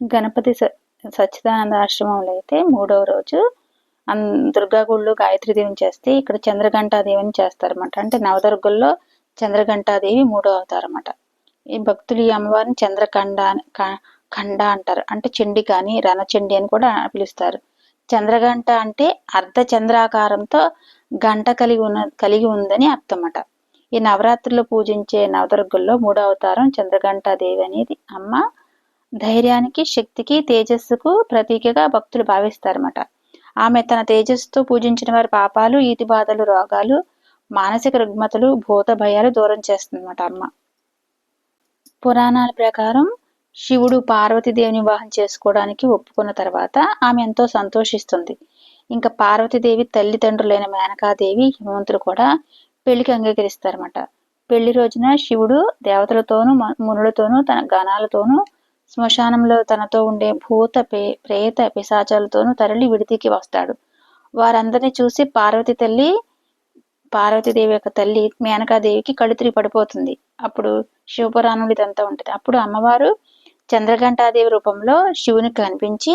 గణపతి సచ్చిదానంద ఆశ్రమంలో అయితే మూడవ రోజు దుర్గా గుళ్ళు గాయత్రి దేవిని చేస్తే ఇక్కడ చంద్రఘంటాదేవిని చేస్తారన్నమాట. అంటే నవదుర్గుల్లో చంద్రఘంటాదేవి మూడో అవతారన్నమాట. ఈ భక్తులు ఈ అమ్మవారిని చంద్రకండ ఖండ అంటారు. అంటే చెండి కానీ రణచండి అని కూడా పిలుస్తారు. చంద్రగంట అంటే అర్ధ చంద్రాకారంతో గంట కలిగి ఉన్న కలిగి ఉందని అర్థమట. ఈ నవరాత్రుల్లో పూజించే నవదుర్గుల్లో మూడో అవతారం చంద్రగంటాదేవి అనేది అమ్మ ధైర్యానికి శక్తికి తేజస్సుకు ప్రతీకగా భక్తులు భావిస్తారన్నమాట. ఆమె తన తేజస్సుతో పూజించిన వారి పాపాలు ఈతి బాధలు రోగాలు మానసిక రుగ్మతలు భూత భయాలు దూరం చేస్తుందన్నమాట అమ్మ. పురాణాల ప్రకారం శివుడు పార్వతీదేవిని వివాహం చేసుకోవడానికి ఒప్పుకున్న తర్వాత ఆమె ఎంతో సంతోషిస్తుంది. ఇంకా పార్వతీదేవి తల్లిదండ్రులైన మేనకాదేవి హిమవంతులు కూడా పెళ్ళికి అంగీకరిస్తారన్నమాట. పెళ్ళి రోజున శివుడు దేవతలతోనూ మునులతోనూ తన గణాలతోనూ శ్మశానంలో తనతో ఉండే భూత ప్రేత పిశాచాలతోనూ తరలి విడితికి వస్తాడు. వారందరినీ చూసి పార్వతి తల్లి పార్వతీదేవి యొక్క తల్లి మేనకాదేవికి కడుతిరి పడిపోతుంది. అప్పుడు శివపురాణుడు ఇదంతా ఉంటుంది. అప్పుడు అమ్మవారు చంద్రఘంటాదేవి రూపంలో శివునికి కనిపించి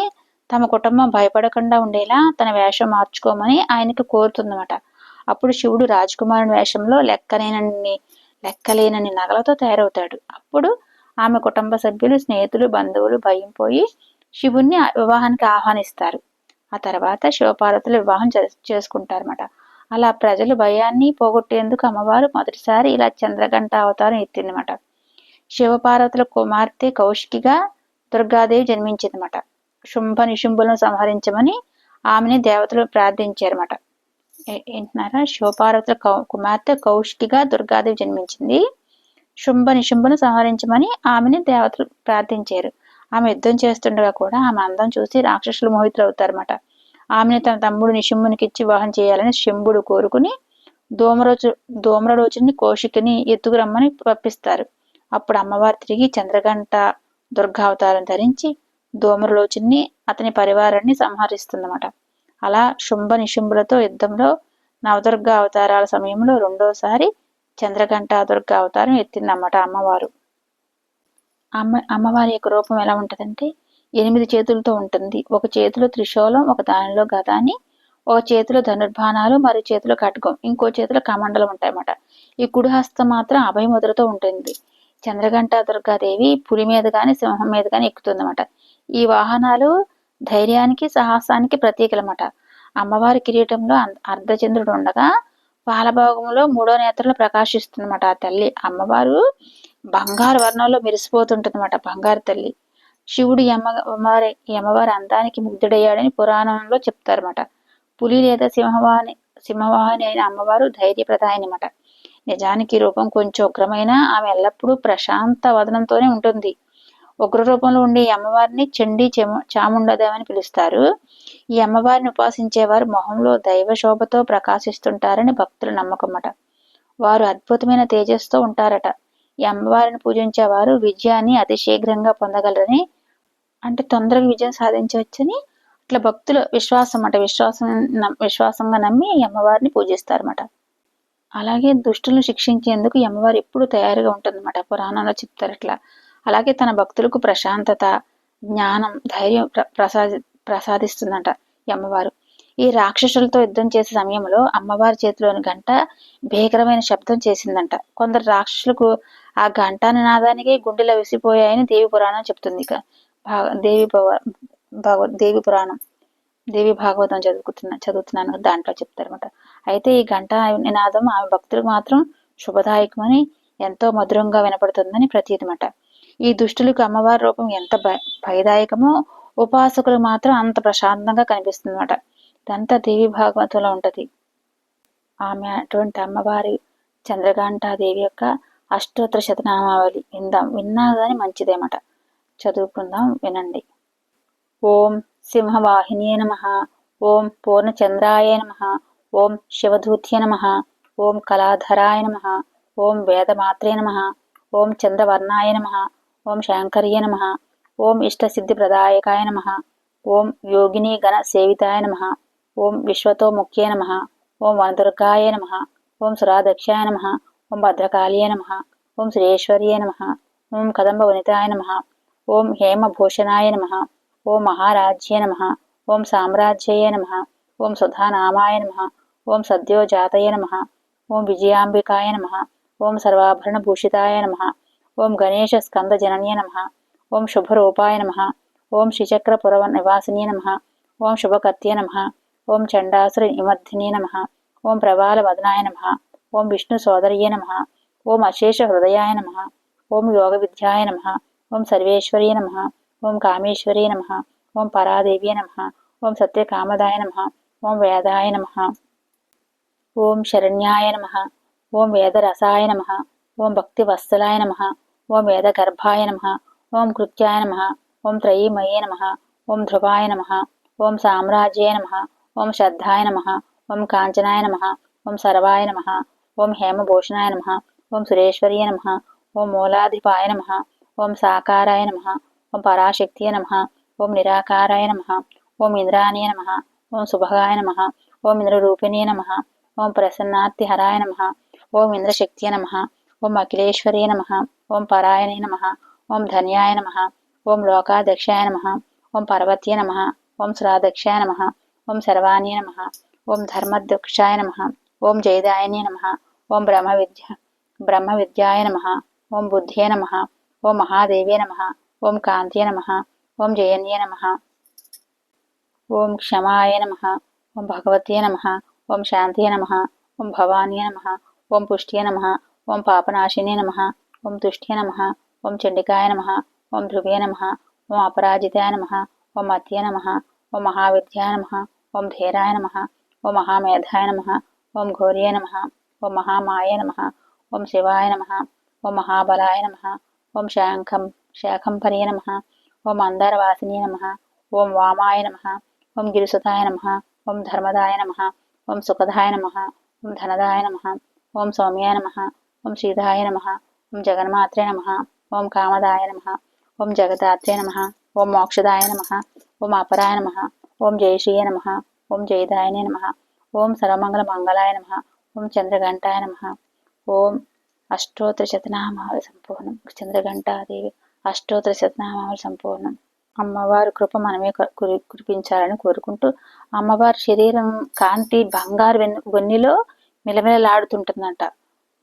తమ కుటుంబం భయపడకుండా ఉండేలా తన వేషం మార్చుకోమని ఆయనకి కోరుతుందన్నమాట. అప్పుడు శివుడు రాజకుమారుని వేషంలో లెక్కలేనన్ని లెక్కలేనని నగలతో తయారవుతాడు. అప్పుడు ఆమె కుటుంబ సభ్యులు స్నేహితులు బంధువులు భయం పోయి శివుణ్ణి వివాహానికి ఆహ్వానిస్తారు. ఆ తర్వాత శివపార్వతులు వివాహం చేసుకుంటారన్నమాట. అలా ప్రజలు భయాన్ని పోగొట్టేందుకు అమ్మవారు మొదటిసారి ఇలా చంద్రగంట అవతారం ఎత్తిందన్నమాట. శివపార్వతుల కుమార్తె కౌశికిగా దుర్గాదేవి జన్మించిందన్నమాట. శుంభ నిశుంభులను సంహరించమని ఆమెని దేవతలు ప్రార్థించారన్నమాట. ఏంటన్నారా? శివపార్వతుల కుమార్తె కౌశికిగా దుర్గాదేవి జన్మించింది. శుంభ నిశుంభను సంహరించమని ఆమెని దేవతలు ప్రార్థించారు. ఆమె యుద్ధం చేస్తుండగా కూడా ఆమె అందం చూసి రాక్షసులు మోహితులు అవుతారన్నమాట ఆమెని తన తమ్ముడు నిశుంభునికిచ్చి వివాహం చేయాలని శంభుడు కోరుకుని దోమరోచు దోమరరోజుని కోశికిని ఎత్తుకురమ్మని పంపిస్తారు అప్పుడు అమ్మవారు తిరిగి చంద్రగంట దుర్గావతారం ధరించి దోమరలోచుని అతని పరివారాన్ని సంహరిస్తుందన్నమాట. అలా శుంభ నిశుంభులతో యుద్ధంలో నవదుర్గ అవతారాల సమయంలో రెండోసారి చంద్రగంట దుర్గ అవతారం ఎత్తిందన్నమాట అమ్మవారు. అమ్మ అమ్మవారి యొక్క రూపం ఎలా ఉంటుందంటే ఎనిమిది చేతులతో ఉంటుంది. ఒక చేతిలో త్రిశూలం ఒక దానిలో గదాని ఒక చేతిలో ధనుర్బాణాలు మరియు చేతిలో ఖడ్గం ఇంకో చేతిలో కమండలం ఉంటాయన్నమాట. ఈ కుడి హస్తం మాత్రం అభయముద్రతో ఉంటుంది. చంద్రగంట దుర్గాదేవి పులి మీద కానీ సింహం మీద కానీ ఎక్కుతుందన్నమాట. ఈ వాహనాలు ధైర్యానికి సాహసానికి ప్రతీకలమాట అమ్మవారి కిరీటంలో అర్ధచంద్రుడు ఉండగా పాలభాగంలో మూడో నేత్రంలో ప్రకాశిస్తుందన్నమాట ఆ తల్లి. అమ్మవారు బంగారు వర్ణంలో మెరిసిపోతుంటుందన్నమాట బంగారు తల్లి. శివుడు యమ అమ్మవారి అమ్మవారి అందానికి ముగ్ధుడయ్యాడని పురాణంలో చెప్తారన్నమాట. పులి లేదా సింహవాహని సింహవాహిని అయిన అమ్మవారు ధైర్యప్రదాయనమాట నిజానికి రూపం కొంచెం ఉగ్రమైన ఆమె ఎల్లప్పుడూ ప్రశాంత వదనంతోనే ఉంటుంది. ఉగ్ర రూపంలో ఉండే ఈ అమ్మవారిని చండీ అని పిలుస్తారు. ఈ అమ్మవారిని ఉపాసించేవారు మొహంలో దైవ శోభతో ప్రకాశిస్తుంటారని భక్తుల నమ్మకమట. వారు అద్భుతమైన తేజస్తో ఉంటారట. ఈ అమ్మవారిని పూజించేవారు విజయాన్ని అతి శీఘ్రంగా పొందగలరని అంటే తొందరగా విజయం సాధించవచ్చని ఇట్లా భక్తుల విశ్వాసం అట విశ్వాసం విశ్వాసంగా నమ్మి ఈ అమ్మవారిని పూజిస్తారన్నమాట అలాగే దుష్టులను శిక్షించేందుకు ఈ అమ్మవారు ఎప్పుడు తయారుగా ఉంటుందన్నమాట పురాణంలో చెప్తారు అట్లా అలాగే తన భక్తులకు ప్రశాంతత జ్ఞానం ధైర్యం ప్రసాది ప్రసాదిస్తుందంట ఈ అమ్మవారు. ఈ రాక్షసులతో యుద్ధం చేసే సమయంలో అమ్మవారి చేతిలోని గంట భీకరమైన శబ్దం చేసిందంట. కొందరు రాక్షసులకు ఆ గంట నినాదానికి గుండెలు విసిపోయాయని దేవి పురాణం చెప్తుంది ఇక. దేవి భగవ దేవి పురాణం దేవి భాగవతం చదువుకుతున్నా చదువుతున్నాను దాంట్లో చెప్తారనమాట అయితే ఈ గంట నినాదం ఆమె భక్తులకు మాత్రం శుభదాయకమని ఎంతో మధురంగా వినపడుతుందని ప్రతీతమాట. ఈ దుష్టులకు అమ్మవారి రూపం ఎంత భయదాయకమో ఉపాసకులు మాత్రం అంత ప్రశాంతంగా కనిపిస్తుంది అన్నమాట ఇదంతా దేవి భాగవతంలో ఉంటది. ఆమె అటువంటి అమ్మవారి చంద్రకాంఠాదేవి యొక్క అష్టోత్తర శతనామావళి విందాం. విన్నా కానీ మంచిదేమట చదువుకుందాం వినండి. ఓం సింహవాహినియే నమ. ఓం పూర్ణచంద్రాయ నమ. ఓం శివధూత్య నమ. ఓం కళాధరాయ నమ. ఓం వేదమాత్రే నమ. ఓం చంద్రవర్ణాయ నమ. ఓం శాంకర్య నమ ఓం ఇష్టసిద్ధిప్రదాయకాయ నమ ఓం యోగిని గణ సేవితాయ నమ ఓం విశ్వతో ముఖ్య నమ ఓం వనదుర్గాయ నమ ఓం సురాదక్షాయ నమ ఓం భద్రకాళియ నమ ఓం శ్రీయేశ్వర్య నమ ఓం కదంబ వనితాయ నమ ఓం హేమభూషణాయ నమ ఓం మహారాజ్యే నమ ఓం సామ్రాజ్యయ నమ ఓం సుధానామాయ నమ ఓం సద్యోజాతయ నమ ఓం విజయాంబికాయ నమ ఓం సర్వాభరణభూషితాయ నమ ఓం గణేష స్కంద జననీయ నమ ఓం శుభరూపాయ నమ ఓం శ్రీచక్రపురవ నివాసిని నమ ఓం శుభకర్త్య నమ ఓం చండాసుర నిమర్ధిని నమ ఓం ప్రబాల వదనాయ నమ ఓం విష్ణు సోదర్య నమ ఓం అశేష హృదయాయ నమ ఓం యోగ విద్యాయ నమ ఓం సర్వేశ్వర్య నమ ఓం కామేశ్వర్య నమ ఓం పరాదేవ్య నమ ఓం సత్యకామదాయ నమ ఓం వేదాయ నమ ఓం శరణ్యాయ నమ ఓం వేదరసాయ నమ ఓం భక్తివత్సలాయ నమ ఓం వేదగర్భాయ నమ ఓం కృత్యాయ నమ ఓం త్రయీమయే నమ ఓం ధ్రువాయ నమ ఓం సామ్రాజ్యే నమ ఓం శ్రద్ధాయ నమ ఓం కాంచనాయ నమ ఓం సర్వాయ నమ ఓం హేమభూషణాయ నమ ఓం సురేశ్వర్య నమ ఓం మూలాధిపాయ నమ ఓం సాకారాయ నమ ఓం పరాశక్తియ నమ ఓం నిరాకారాయ నమ ఓం ఇంద్రాణీయ నమ ఓం శుభగాయ నమ ఓం ఇంద్రరూపిణీ నమ ఓం ప్రసన్నార్తిహరాయ నమ ఓం ఇంద్రశక్తియ నమ ఓం అఖిలేశ్వర్య నమ ఓం పరాయణే నమ ఓం ధన్యాయ నమ ఓం లోకాధ్యక్షాయ నమ ఓం పర్వత్య నమ ఓం శ్రాదక్షాయ నమ ఓం సర్వాణ్య నమ ఓం ధర్మధ్యక్షాయ నమ ఓం జయదాయనే నమ ఓం బ్రహ్మ విద్య బ్రహ్మ విద్యాయ నమ ఓం బుద్ధ్యే నమ ఓం మహాదేవ్య నమ ఓం కాంత్య నమ ఓం జయన్య నమ ఓం క్షమాయ నమ ఓం భగవత్యే నమ ఓం శాంతియ నమ ఓం భవాన్య నమ ఓం పుష్ట్య నమ ఓం పాపనాశినే నమ ఓం తుష్ట్య నమ ఓం చండికాయ నమ ఓం ధ్రువే నమ ఓం అపరాజితాయ నమ ఓం అత్య నమ ఓం మహావిద్యాయ నమ ఓం ధీరాయ నమ ఓం మహామేధాయ నమ ఓం ఘోర్య నమ ఓం మహామాయ నమ ఓం శివాయ నమ ఓం మహాబలాయ నమ ఓం శాంఖం శాఖంపర్య నమ ఓం అంధరవాసిని నమ ఓం వామాయ నమ ఓం గిరిసుతాయ నమ ఓం ధర్మదాయ నమ ఓం సుఖదాయ నమ ఓం ధనదాయ నమ ఓం సౌమ్యాయ నమ ఓం శ్రీధాయ నమ ఓం జగన్మాత్రే నమ. ఓం కామదాయ నమ. ఓం జగదాత్రే నమ. ఓం మోక్షదాయ నమ. ఓం అపరాయ నమ. ఓం జయశ్రీయ నమ. ఓం జయదాయనే నమ. ఓం సర్వమంగళ మంగళాయ నమ. ఓం చంద్రఘంటాయ నమ. ఓం అష్టోత్తర శతనామావళి సంపూర్ణం. చంద్రఘంటాదేవి అష్టోత్తర శతనామావళి సంపూర్ణం. అమ్మవారి కృప మనమే కురి- కురిపించాలని కోరుకుంటూ అమ్మవారి శరీరం కాంతి బంగారు వెన్ను గొన్నిలో మిలమిలలాడుతుంటుందంట.